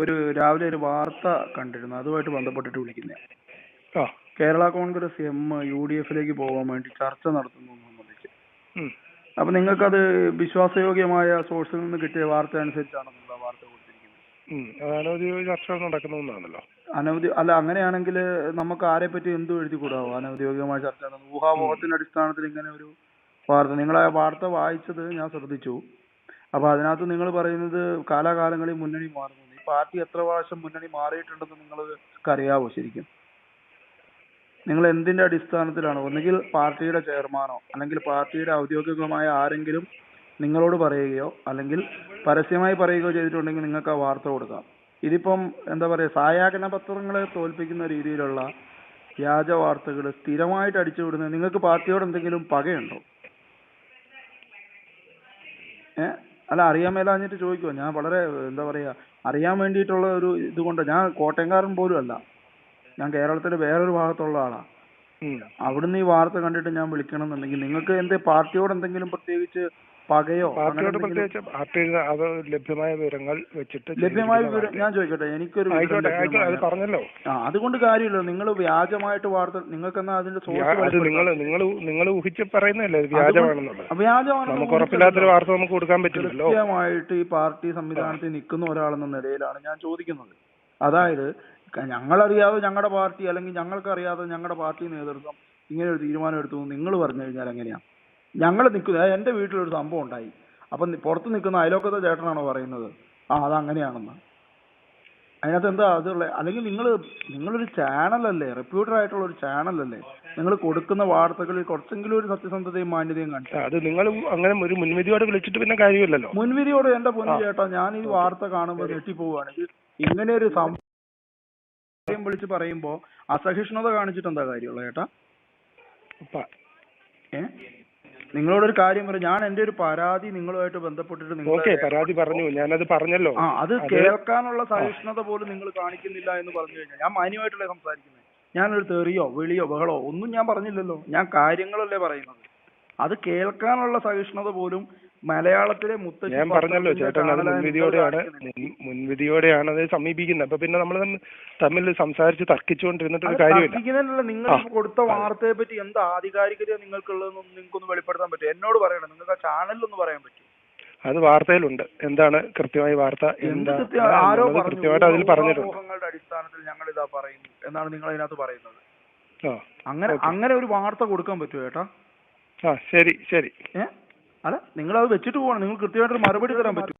ഒരു രാവിലെ ഒരു വാർത്ത കണ്ടിരുന്നു. അതുമായിട്ട് ബന്ധപ്പെട്ടിട്ട് വിളിക്കുന്നതാണ് ആ. Kerala Congress M U D എഫിലേക്ക് പോകാൻ വേണ്ടി ചർച്ച നടത്തുന്നു സംബന്ധിച്ച്. അപ്പൊ നിങ്ങൾക്കത് വിശ്വാസയോഗ്യമായ സോഴ്സിൽ നിന്ന് കിട്ടിയ വാർത്ത അനുസരിച്ചാണ് വാർത്ത കൊടുത്തിരിക്കുന്നത്. ചർച്ച നടക്കുന്നതെന്നാണല്ലോ അല്ല അങ്ങനെയാണെങ്കിൽ നമുക്ക് ആരെ പറ്റി എന്തും എഴുതി കൂടാവോ അനൗദ്യോഗികമായ ചർച്ച ഊഹാമോഹത്തിന്റെ അടിസ്ഥാനത്തിൽ ഇങ്ങനെ ഒരു വാർത്ത. നിങ്ങൾ ആ വാർത്ത വായിച്ചത് ഞാൻ ശ്രദ്ധിച്ചു. അപ്പൊ അതിനകത്ത് നിങ്ങൾ പറയുന്നത് കാലാകാലങ്ങളിൽ മുന്നണി മാറുന്നു. പാർട്ടി എത്ര പ്രാവശ്യം മുന്നണി മാറിയിട്ടുണ്ടെന്ന് നിങ്ങൾക്ക് അറിയാവോ ശരിക്കും? നിങ്ങൾ എന്തിന്റെ അടിസ്ഥാനത്തിലാണ്? ഒന്നുകിൽ പാർട്ടിയുടെ ചെയർമാനോ അല്ലെങ്കിൽ പാർട്ടിയുടെ ഔദ്യോഗികമായ ആരെങ്കിലും നിങ്ങളോട് പറയുകയോ അല്ലെങ്കിൽ പരസ്യമായി പറയുകയോ ചെയ്തിട്ടുണ്ടെങ്കിൽ നിങ്ങൾക്ക് ആ വാർത്ത കൊടുക്കാം. ഇതിപ്പം എന്താ പറയുക സായാഹ്ന പത്രങ്ങളെ തോൽപ്പിക്കുന്ന രീതിയിലുള്ള വ്യാജ വാർത്തകൾ സ്ഥിരമായിട്ട് അടിച്ചു വിടുന്നത് നിങ്ങൾക്ക് പാർട്ടിയോട് എന്തെങ്കിലും പകയുണ്ടോ? അല്ല അറിയാൻ മേലാഞ്ഞിട്ട് ചോദിക്കുവോ ഞാൻ വളരെ എന്താ പറയാ അറിയാൻ വേണ്ടിയിട്ടുള്ള ഒരു ഇതുകൊണ്ട് ഞാൻ കോട്ടയംകാരൻ പോലും അല്ല ഞാൻ കേരളത്തിന്റെ വേറൊരു ഭാഗത്തുള്ള ആളാ. അവിടുന്ന് ഈ വാർത്ത കണ്ടിട്ട് ഞാൻ വിളിക്കണം എന്നുണ്ടെങ്കിൽ നിങ്ങൾക്ക് എന്തേ പാർട്ടിയോട് എന്തെങ്കിലും പ്രത്യേകിച്ച് പകയോ പാർട്ടിയോട് പ്രത്യേകിച്ച് പാർട്ടി അത് ലഭ്യമായ വിവരങ്ങൾ വെച്ചിട്ട് ലഭ്യമായ വിവരം ഞാൻ ചോദിക്കട്ടെ എനിക്കൊരു അത് പറഞ്ഞല്ലോ. ആ അതുകൊണ്ട് കാര്യമില്ല നിങ്ങൾ വ്യാജമായിട്ട് വാർത്ത നിങ്ങൾക്ക് എന്നാ അതിന്റെ സോഴ്സ് നിങ്ങൾ നിങ്ങൾ നിങ്ങൾ ഊഹിച്ച് പറയുന്നതല്ലേ ഇത് വ്യാജമാണെന്നുള്ളത്. വ്യാജമാണ് നമുക്ക് ഉറപ്പില്ലാത്തൊരു വാർത്ത നമുക്ക് കൊടുക്കാൻ പറ്റില്ലല്ലോ. കൃത്യമായിട്ട് ഈ പാർട്ടി സംവിധാനത്തിൽ നിൽക്കുന്ന ഒരാളെന്ന നിലയിലാണ് ഞാൻ ചോദിക്കുന്നത്. അതായത് ഞങ്ങളറിയാതെ ഞങ്ങളുടെ പാർട്ടി അല്ലെങ്കിൽ ഞങ്ങൾക്കറിയാതെ ഞങ്ങളുടെ പാർട്ടി നേതൃത്വം ഇങ്ങനെ ഒരു തീരുമാനം എടുത്തു നിങ്ങൾ പറഞ്ഞു കഴിഞ്ഞാൽ എങ്ങനെയാ? ഞങ്ങൾ നിൽക്കുന്ന അതായത് എന്റെ വീട്ടിലൊരു സംഭവം ഉണ്ടായി. അപ്പൊ പുറത്ത് നിൽക്കുന്ന അയലോക്കത്തെ ചേട്ടനാണോ പറയുന്നത്? ആ അത് അങ്ങനെയാണെന്ന് അതിനകത്ത് എന്താ അതുള്ള അല്ലെങ്കിൽ നിങ്ങൾ നിങ്ങളൊരു ചാനലല്ലേ റെപ്യൂട്ടഡ് ആയിട്ടുള്ള ഒരു ചാനലല്ലേ? നിങ്ങൾ കൊടുക്കുന്ന വാർത്തകളിൽ കുറച്ചെങ്കിലും ഒരു സത്യസന്ധതയും മാന്യതയും കണ്ടു. അത് നിങ്ങൾ അങ്ങനെ ഒരു മുൻവിധിയോടെ വിളിച്ചിട്ട് പിന്നെ കാര്യമില്ലല്ലോ. മുൻവിധിയോട് എന്റെ പൊന്നു ചേട്ടാ ഞാൻ ഈ വാർത്ത കാണുമ്പോൾ ഞെട്ടിപ്പോവാണെങ്കിൽ ഇങ്ങനെ ഒരു സംഭവം വിളിച്ച് പറയുമ്പോ അസഹിഷ്ണുത കാണിച്ചിട്ട് എന്താ കാര്യമുള്ള ചേട്ടാ? ഏ? നിങ്ങളോടൊരു കാര്യം പറയും. ഞാൻ എന്റെ ഒരു പരാതി നിങ്ങളുമായിട്ട് ബന്ധപ്പെട്ടിട്ട് നിങ്ങൾ പരാതി പറഞ്ഞു. ഞാനത് പറഞ്ഞല്ലോ. ആ അത് അത് കേൾക്കാനുള്ള സഹിഷ്ണുത പോലും നിങ്ങൾ കാണിക്കുന്നില്ല എന്ന് പറഞ്ഞു കഴിഞ്ഞാൽ ഞാൻ മാന്യമായിട്ടല്ലേ സംസാരിക്കുന്നത് ഞാനൊരു തെറിയോ വിളിയോ ബഹളോ ഒന്നും ഞാൻ പറഞ്ഞില്ലല്ലോ. ഞാൻ കാര്യങ്ങളല്ലേ പറയുന്നത്. അത് കേൾക്കാനുള്ള സഹിഷ്ണുത പോലും മലയാളത്തിലെ മുത്ത ഞാൻ പറഞ്ഞല്ലോ ചേട്ടൻ അത് മുൻവിധിയോടെയാണ്. മുൻവിധിയോടെയാണ് അത് സമീപിക്കുന്നത്. അപ്പൊ പിന്നെ നമ്മൾ തമ്മിൽ സംസാരിച്ച് തർക്കിച്ചുകൊണ്ടിരുന്നിട്ട് ഒരു കാര്യമില്ല. നിങ്ങൾ കൊടുത്ത വാർത്തയെ പറ്റി എന്താ ആധികാരികത നിങ്ങൾക്കുള്ളതെന്നൊന്നും നിങ്ങൾക്കൊന്ന് വെളിപ്പെടുത്താൻ പറ്റും എന്നോട് പറയണം. നിങ്ങൾക്ക് ആ ചാനലിലൊന്ന് പറയാൻ പറ്റും അത് വാർത്തയിലുണ്ട്. എന്താണ് കൃത്യമായി വാർത്ത? എന്താ കൃത്യമായിട്ട് അതിൽ പറഞ്ഞിട്ടുണ്ട്. അടിസ്ഥാനത്തിൽ ഞങ്ങൾ ഇതാ പറയുന്നു എന്നാണ് നിങ്ങൾ അതിനകത്ത് പറയുന്നത് അങ്ങനെ. അങ്ങനെ ഒരു വാർത്ത കൊടുക്കാൻ പറ്റുമോ ചേട്ടാ? ആ ശരി ശരി. ഏ? അല്ല നിങ്ങൾ അത് വെച്ചിട്ട് പോകണം. നിങ്ങൾ കൃത്യമായിട്ടൊരു മറുപടി തരാൻ പറ്റും.